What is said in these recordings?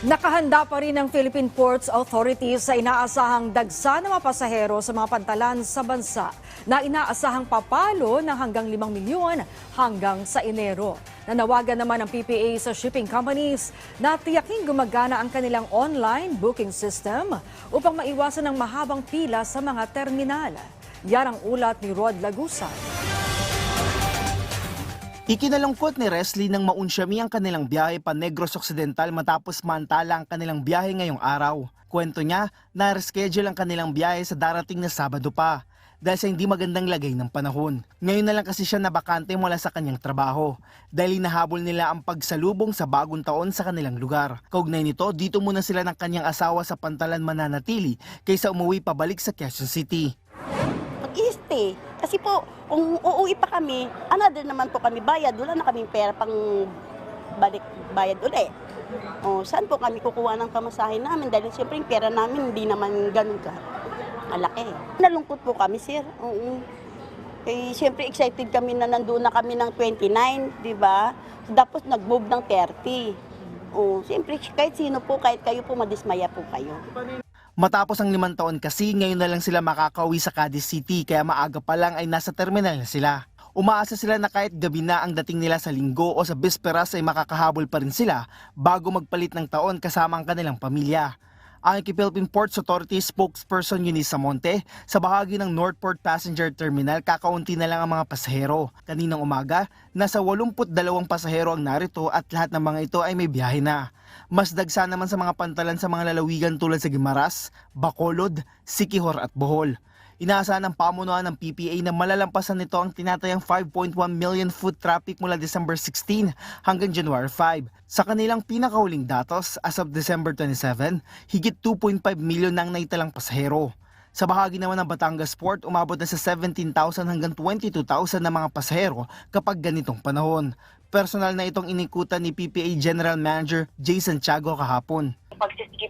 Nakahanda pa rin ang Philippine Ports Authority sa inaasahang dagsa ng mga pasahero sa mga pantalan sa bansa na inaasahang papalo ng hanggang 5 milyon hanggang sa Enero. Nanawagan naman ang PPA sa shipping companies na tiyaking gumagana ang kanilang online booking system upang maiwasan ang mahabang pila sa mga terminal. Yan ang ulat ni Rod Lagusan. Ikinalungkot ni Resli nang maunsyami ang kanilang biyahe pa Negros Occidental matapos mantala ang kanilang biyahe ngayong araw. Kwento niya na reschedule ang kanilang biyahe sa darating na Sabado pa dahil sa hindi magandang lagay ng panahon. Ngayon na lang kasi siya nabakante mula sa kanyang trabaho dahil nahabol nila ang pagsalubong sa bagong taon sa kanilang lugar. Kaugnay nito, dito muna sila ng kanyang asawa sa pantalan mananatili kaysa umuwi pabalik sa Quezon City. mag-stay. Kasi po, kung uuwi pa kami, another naman po kami bayad. Wala na kaming pera pang balik bayad uli. O, saan po kami kukuha ng pamasahe namin? Dahil siyempre yung pera namin hindi naman ganun ka. Malaki. Nalungkot po kami, sir. Oo. Eh, siyempre excited kami na nandoon na kami ng 29, di ba? Tapos nag-move ng 30. O, siyempre kahit sino po, kahit kayo po, madismaya po kayo. Matapos ang limang taon kasi, ngayon na lang sila makakauwi sa Cadiz City kaya maaga pa lang ay nasa terminal na sila. Umaasa sila na kahit gabi na ang dating nila sa linggo o sa bisperas ay makakahabol pa rin sila bago magpalit ng taon kasama ang kanilang pamilya. Kay Philippine Ports Authority spokesperson Eunice Samonte, sa bahagi ng Northport Passenger Terminal kakaunti na lang ang mga pasahero. Kaninang umaga, nasa 82 pasahero ang narito at lahat ng mga ito ay may biyahe na. Mas dagsa naman sa mga pantalan sa mga lalawigan tulad sa Gimaras, Bacolod, Sikihor at Bohol. Inaasahan ng pamunuan ng PPA na malalampasan nito ang tinatayang 5.1 million foot traffic mula December 16 hanggang January 5. Sa kanilang pinakahuling datos, as of December 27, higit 2.5 million na ang naitalang pasahero. Sa bahagi naman ng Batangas Port, umabot na sa 17,000 hanggang 22,000 na mga pasahero kapag ganitong panahon. Personal na itong inikutan ni PPA General Manager Jason Tiago kahapon.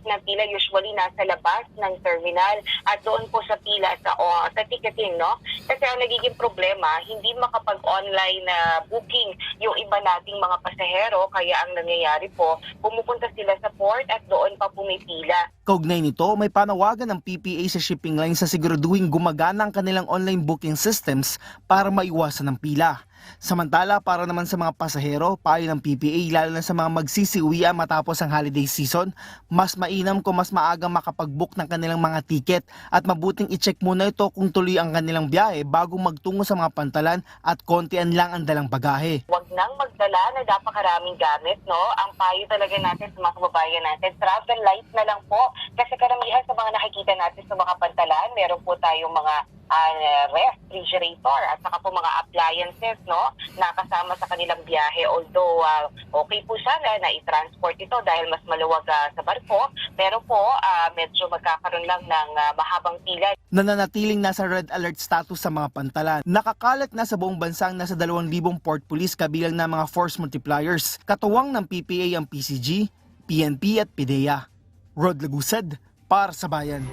Pagsiskip ng pila usually nasa labas ng terminal at doon po sa pila sa o sa ticketing no kasi ang nagiging problema hindi makapag-online na booking yung iba nating mga pasahero kaya ang nangyayari po pumupunta sila sa port at doon pa pumipila Kaugnay nito, may panawagan ng PPA sa shipping line sa siguraduhin gumagana ang kanilang online booking systems para maiwasan ng pila. Samantala, para naman sa mga pasahero, payo ng PPA lalo na sa mga magsisiuwian matapos ang holiday season, mas mainam kung mas maagang makapag-book ng kanilang mga tiket at mabuting i-check muna ito kung tuloy ang kanilang biyahe bago magtungo sa mga pantalan at kontian lang ang dalang bagahe. wag nang magdala na napakaraming gamit no ang payo talaga natin sa mga kababayan natin travel light na lang po kasi karamihan sa mga nakikita natin sa mga pantalan meron po tayong mga ah, refrigerator at saka po mga appliances no na kasama sa kanilang biyahe although ah, okay po sana na i-transport ito dahil mas maluwag ah, sa barko pero po ah, medyo magkakaroon lang ng ah, mahabang pila Nananatiling nasa red alert status sa mga pantalan. Nakakalat na sa buong bansang nasa 2,000 port police kabilang na mga force multipliers. Katuwang ng PPA ang PCG, PNP at PIDEA. Rod Lagusad, para sa bayan.